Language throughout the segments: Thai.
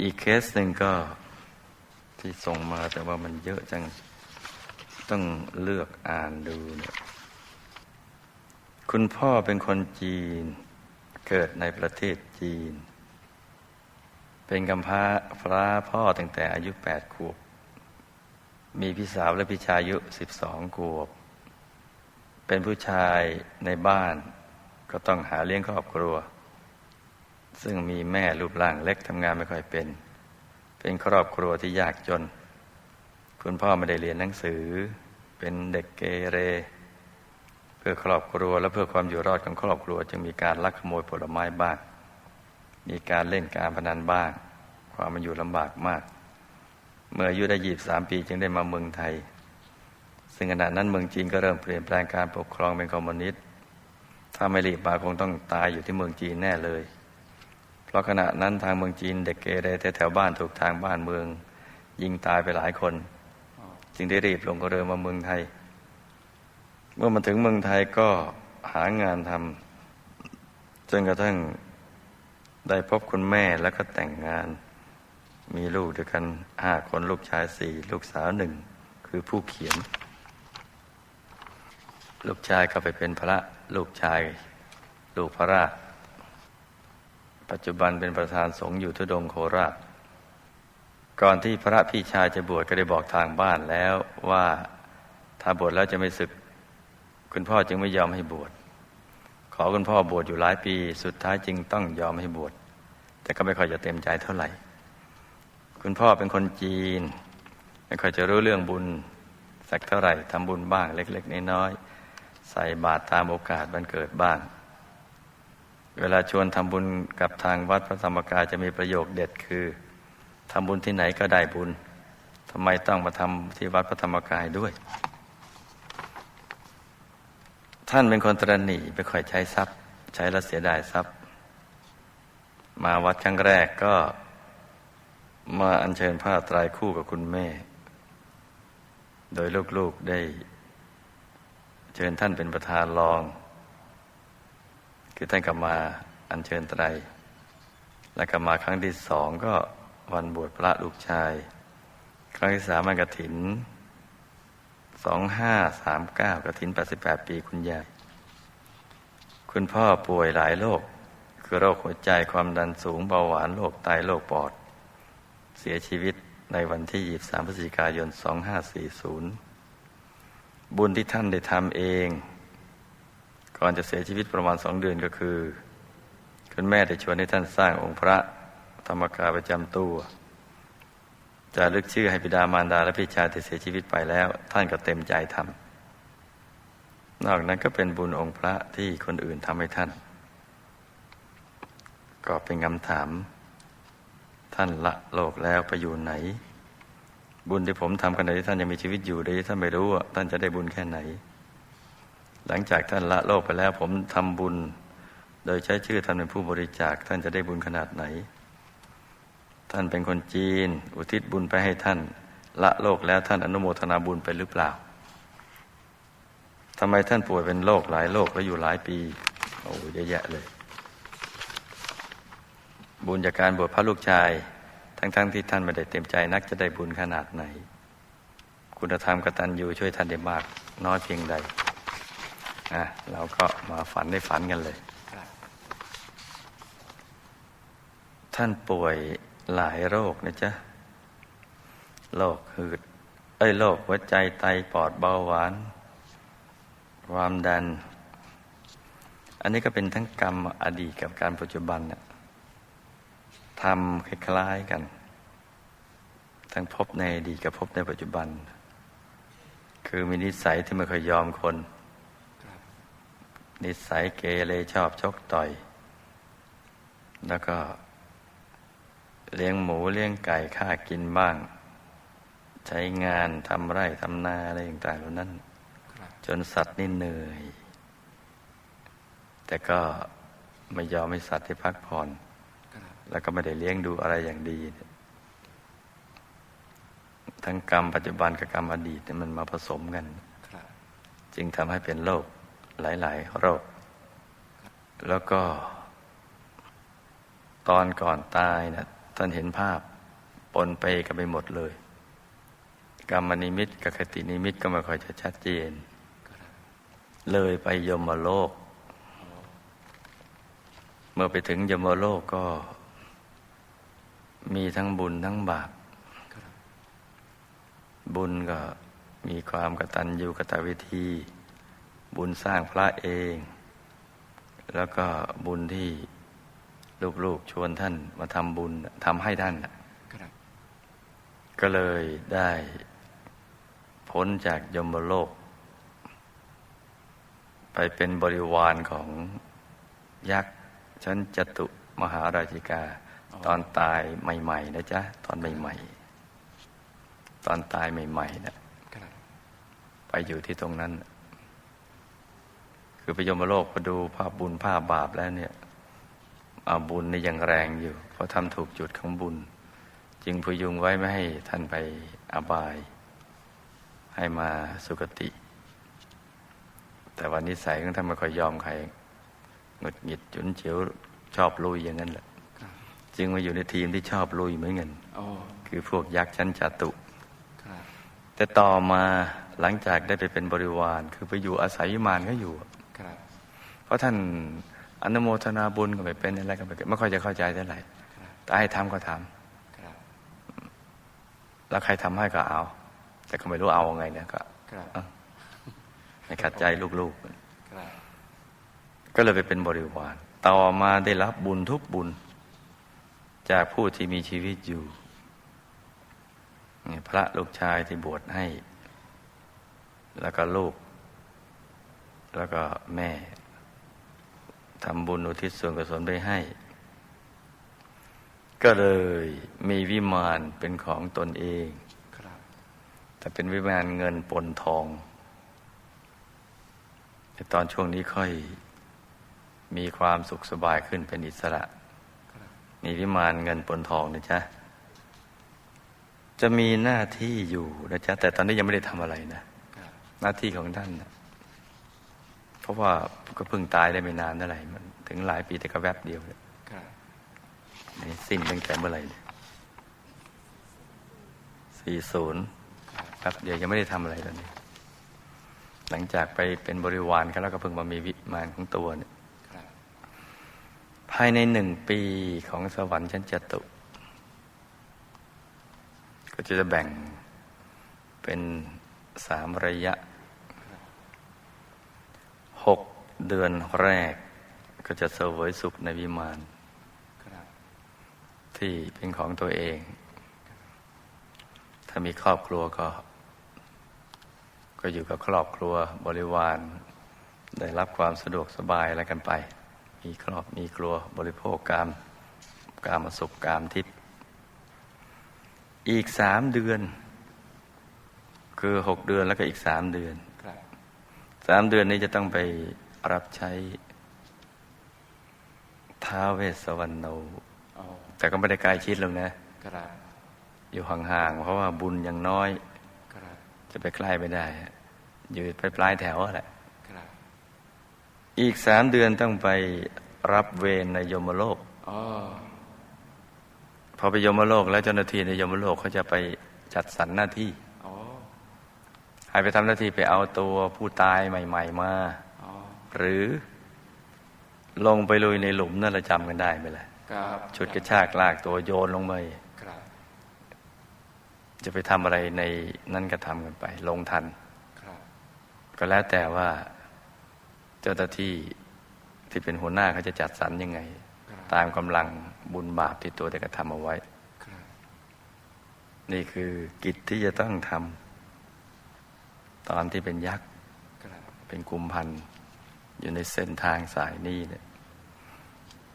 อีกเคสหนึ่งก็ที่ส่งมาแต่ว่ามันเยอะจัง ต้องเลือกอ่านดูเนี่ยคุณพ่อเป็นคนจีนเกิดในประเทศจีน เป็นกำพร้าพระพ่อตั้งแต่อายุแปดขวบ มีพี่สาวและพี่ชายอายุสิบสองขวบ เป็นผู้ชายในบ้าน ก็ต้องหาเลี้ยงครอบครัว ซึ่งมีแม่รูปร่างเล็กทำงานไม่ค่อยเป็น เป็นครอบครัวที่ยากจน คุณพ่อไม่ได้เรียนหนังสือ เป็นเด็กเกเร เพื่อครอบครัวและเพื่อความอยู่รอดของครอบครัว จึงมีการลักขโมยผลไม้บ้าง มีการเล่นการพนันบ้าง ความมันอยู่ลำบากมาก เมื่ออายุได้ยีบสามปีจึงได้มาเมืองไทย ซึ่งขณะนั้นเมืองจีนก็เริ่มเปลี่ยนแปลงการปกครองเป็นคอมมิวนิสต์ถ้าไม่รีบมาคงต้องตายอยู่ที่เมืองจีนแน่เลย เพราะขณะนั้นทางเมืองจีนเด็กเกเรแถวบ้านถูกทางบ้านเมือง ยิงตายไปหลายคน จึงได้รีบลงกระเรือมาเมืองไทย เมื่อมาถึงเมืองไทยก็หางานทำจนกระทั่งได้พบคุณแม่แล้วก็แต่งงาน มีลูกด้วยกันห้าคนลูกชายสี่ลูกสาวหนึ่งคือผู้เขียน ลูกชายก็ไปเป็นพระ ลูกชาย ลูกพระราช ปัจจุบันเป็นประธานสงฆ์อยู่ทุดงโคราช ก่อนที่พระพี่ชายจะบวชก็ได้บอกทางบ้านแล้วว่าถ้าบวชแล้วจะไม่ศึก คุณพ่อจึงไม่ยอมให้บวช ขอคุณพ่อบวชอยู่หลายปี สุดท้ายจึงต้องยอมให้บวช แต่ก็ไม่ค่อยจะเต็มใจเท่าไหร่ คุณพ่อเป็นคนจีน ไม่ค่อยจะรู้เรื่องบุญสักเท่าไหร่ทำบุญบ้างเล็ก ๆ น้อยๆใส่บาตรตามโอกาสบันเกิดบ้าง เวลาชวนทำบุญกับทางวัดพระธรรมกายจะมีประโยคเด็ดคือทำบุญที่ไหนก็ได้บุญทำไมต้องมาทำที่วัดพระธรรมกายด้วย ท่านเป็นคนตรณีไม่ค่อยใช้ทรัพย์ ใช้แล้วเสียดายทรัพย์ มาวัดครั้งแรกก็มาอัญเชิญผ้าตรายคู่กับคุณแม่ โดยลูกๆได้ เชิญท่านเป็นประธานรอง คือท่านกลับมาอัญเชิญไตร และกลับมาครั้งที่สองก็วันบวชพระลูกชาย ครั้งที่สามมันกระถินสองห้าสามเก้ากระถินแปดสิบแปดปีคุณยาย คุณพ่อป่วยหลายโรคคือโรคหัวใจความดันสูงเบาหวานโรคไตโรคปอด เสียชีวิตในวันที่ 23พฤศจิกายน 2540 บุญที่ท่านได้ทำเอง ก่อนจะเสียชีวิตประมาณสองเดือนก็คือคุณแม่ได้ชวนให้ท่านสร้างองค์พระธรรมกายประจำตัวจะลึกชื่อให้บิดามารดาและพี่ชายที่เสียชีวิตไปแล้ว ท่านก็เต็มใจทำนอกนั้นก็เป็นบุญองค์พระที่คนอื่นทำให้ท่าน ก็เป็นคำถาม ท่านละโลกแล้วไปอยู่ไหน บุญที่ผมทำกันในที่ท่านยังมีชีวิตอยู่โดยที่ท่านไม่รู้ท่านจะได้บุญแค่ไหน หลังจากท่านละโลกไปแล้ว ผมทำบุญ โดยใช้ชื่อท่านเป็นผู้บริจาค ท่านจะได้บุญขนาดไหน ท่านเป็นคนจีน อุทิศบุญไปให้ท่าน ละโลกแล้วท่านอนุโมทนาบุญไปหรือเปล่าทำไมท่านป่วยเป็นโรคหลายโรคแล้วอยู่หลายปีโอ้เยอะแยะเลย บุญจากการบวชพระลูกชาย ทั้งๆทที่ท่านไม่ได้เต็มใจนักจะได้บุญขนาดไหน คุณธรรมกตัญญูช่วยท่านได้มาก น้อยเพียงใด อะเราก็มาฝันได้ฝันกันเลย ท่านป่วยหลายโรคนะจ๊ะ โรคหืด เอ้ยโรคหัวใจไตปอดเบาหวาน ความดัน อันนี้ก็เป็นทั้งกรรมอดีตกับการปัจจุบันน่ะทำคล้ายๆกัน ทั้งพบในอดีตกับพบในปัจจุบัน คือมีนิสัยที่ไม่เคยยอมคน นิสัยเกเรชอบชกต่อย แล้วก็ เลี้ยงหมูเลี้ยงไก่ฆ่ากินบ้าง ใช้งานทำไร่ทำนาอะไรต่างๆเหล่านั้น จนสัตว์นี่เหนื่อย แต่ก็ไม่ยอมให้สัตว์ที่พักผ่อน แล้วก็ไม่ได้เลี้ยงดูอะไรอย่างดี ทั้งกรรมปัจจุบันกับกรรมอดีตเนี่ยมันมาผสมกัน จึงทำให้เป็นโรค หลาย ๆ โรค แล้วก็ ตอนก่อนตายนะท่านท่านเห็นภาพปนไปกันไปหมดเลย กรรมนิมิตกับคตินิมิตก็ไม่ค่อยจะชัดเจน เลยไปยมโลก เมื่อไปถึงยมโลกก็ มีทั้งบุญทั้งบาปบุญก็มีความกตัญญูกตวิธี บุญสร้างพระเอง แล้วก็บุญที่ลูกๆชวนท่านมาทำบุญทำให้ท่านน่ะครับก็เลยได้พ้นจากยมโลก ไปเป็นบริวารของยักษ์ชั้นจตุมหาราชิกา ตอนตายใหม่ ๆ นะจ๊ะ ตอนใหม่ ๆ ตอนตายใหม่ ๆนะครับไปอยู่ที่ตรงนั้น คือไปยมโลกพอดูภาพบุญภาพบาปแล้วเนี่ยอาบุญนี่ยังแรงอยู่ เพราะทำถูกจุดของบุญ จึงพยุงไว้ไม่ให้ท่านไปอบาย ให้มาสุคติ แต่วันนิสัยของท่านไม่ค่อยยอมใครหงุดหงิดจุนเฉียวชอบลุยอย่างนั้นแหละครับจึงมาอยู่ในทีมที่ชอบลุยเหมือนกันโอ้คือพวกยักษ์ชั้นจตุครับแต่ต่อมาหลังจากได้ไปเป็นบริวาร คือไปอยู่อาศัยวิมานก็อยู่ค รับเพราะท่านอนุโมทนาบุญก็ไม่เป็นอะไรก็ไม่เป็นไม่ค่อยจะเข้าใจเท่าไหร่ครับแต่ให้ทำก็ทำครับแล้วใครทำให้ก็เอา แต่ก็ไม่รู้เอาไงเนี่ยก็ครับเอ้าไม่ขัดใจลูกครับๆก็เลยไปเป็นบริวาร ต่อมาได้รับบุญทุกบุญ จากผู้ที่มีชีวิตอยู่นี่พระลูกชายที่บวชให้ แล้วก็ลูก แล้วก็แม่ ทำบุญอุทิศส่วนกุศลไปให้ ก็เลยมีวิมานเป็นของตนเองแต่เป็นวิมานเงินปนทอง แต่ตอนช่วงนี้ค่อยมีความสุขสบายขึ้นเป็นอิสระมีวิมานเงินปนทองนะจ๊ะ จะมีหน้าที่อยู่นะจ๊ะ แต่ตอนนี้ยังไม่ได้ทำอะไรนะ หน้าที่ของท่านนะ เพราะว่าก็เพิ่งตายได้ไม่นานเท่าไหร่มันถึงหลายปีแต่ก็แวบเดียวเนี่ยครับนี่สิ้นตั้งแต่เมื่อไหร่สี่ศูนย์ครับครับเดี๋ยวยังไม่ได้ทำอะไรตอนนี้ หลังจากไปเป็นบริวารเขาแล้วก็เพิ่งมามีวิมานของตัวเนี่ยครับภายในหนึ่งปีของสวรรค์ชั้นจตุ ก็จะแบ่งเป็นสามระยะ หกเดือนแรก ก็จะเสวยสุขในวิมานครับที่เป็นของตัวเอง ถ้ามีครอบครัวก็ ก็อยู่กับครอบครัวบริวาร ได้รับความสะดวกสบายอะไรกันไป มีครอบมีครัวบริโภคกามกามสุขกามทิพย์อีกสามเดือน คือหกเดือนแล้วก็อีกสามเดือนครับ สามเดือนนี้จะต้องไปรับใช้ท้าวเวสสวรรณโนโอ้แต่ก็ไม่ได้ใกล้ชิดหรอกนะครับอยู่ห่างๆ เพราะว่าบุญยังน้อยครับจะไปใกล้ไม่ได้ อยู่ไปปลายแถวแหละครับอีกสามเดือนต้องไปรับเวรในยมโลกโอ้พอไปยมโลกแล้วเจ้าหน้าที่ในยมโลกเขาจะไปจัดสรรหน้าที่โอ้ ให้ไปทำหน้าที่ไปเอาตัวผู้ตายใหม่ ๆ มาโอ้หรือลงไปลุยในหลุมนั่นเราจำกันได้ไหมล่ะครับชุดกระชากลากตัวโยนลงไปครับจะไปทำอะไรในนั่นก็ทำกันไป ลงทันครับก็แล้วแต่ว่าเจ้าหน้าที่ที่เป็นหัวหน้าเขาจะจัดสรรยังไงครับตามกำลังบุญบาปที่ตัวได้กระทำเอาไว้ครับนี่คือกิจที่จะต้องทำ ตอนที่เป็นยักษ์ครับเป็นกุมพันธ์อยู่ในเส้นทางสายนี้เนี่ย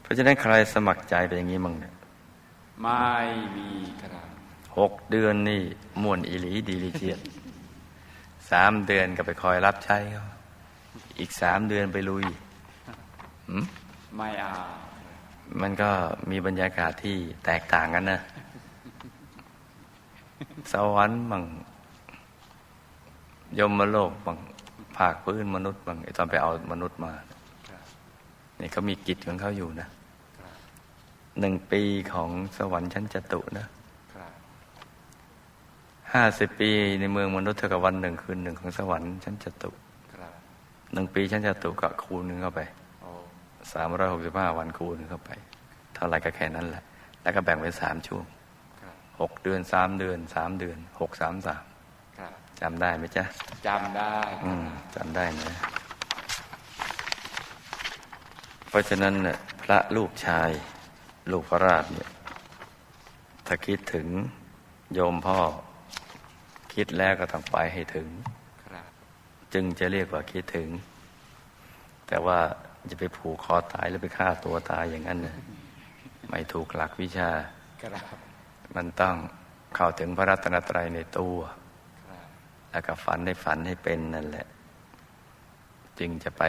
เพราะฉะนั้นใครสมัครใจไปอย่างนี้มั่งเนี่ยไม่มีครับหกเดือนนี่ม่วนอีหลีดีลิเจียดสามเดือนก็ไปคอยรับใช้เขาอีกสามเดือนไปลุยหืมไม่เอามันก็มีบรรยากาศที่แตกต่างกันนะ สวรรค์บาง ยมโลกบางภาคพื้นมนุษย์บางไอตอนไปเอามนุษย์มาครับนี่เขามีกิจของเขาอยู่นะครับหนึ่งปีของสวรรค์ชั้นจตุนะครับห้าสิบปีในเมืองมนุษย์เท่ากับวันหนึ่งคืนหนึ่งของสวรรค์ชั้นจตุครับหนึ่งปีชั้นจตุก็คูณหนึ่งเข้าไปโอ้สามร้อยหกสิบห้าวันคูณเข้าไป เท่าไหรก็แค่นั้นแหละ แล้วก็แบ่งเป็นสามช่วงครับหกเดือนสามเดือนสามเดือนหกสามสามครับ จำได้ไหมจ๊ะจำได้คอืรับมจำได้นะ เพราะฉะนั้นเนี่ยพระลูกชาย ลูกพระราชเนี่ยถ้าคิดถึงโยมพ่อ คิดแล้วก็ต้องไปให้ถึงครับจึงจะเรียกว่าคิดถึง แต่ว่าจะไปผูกคอตายหรือไปฆ่าตัวตายอย่างนั้นนะไม่ถูกหลักวิชาครับมันต้องเข้าถึงพระรัตนตรัยในตัวครับ แล้วก็ฝันให้ฝันให้เป็นนั่นแหละ จึงจะไป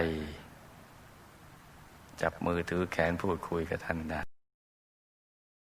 จับมือถือแขนพูดคุยกับท่านได้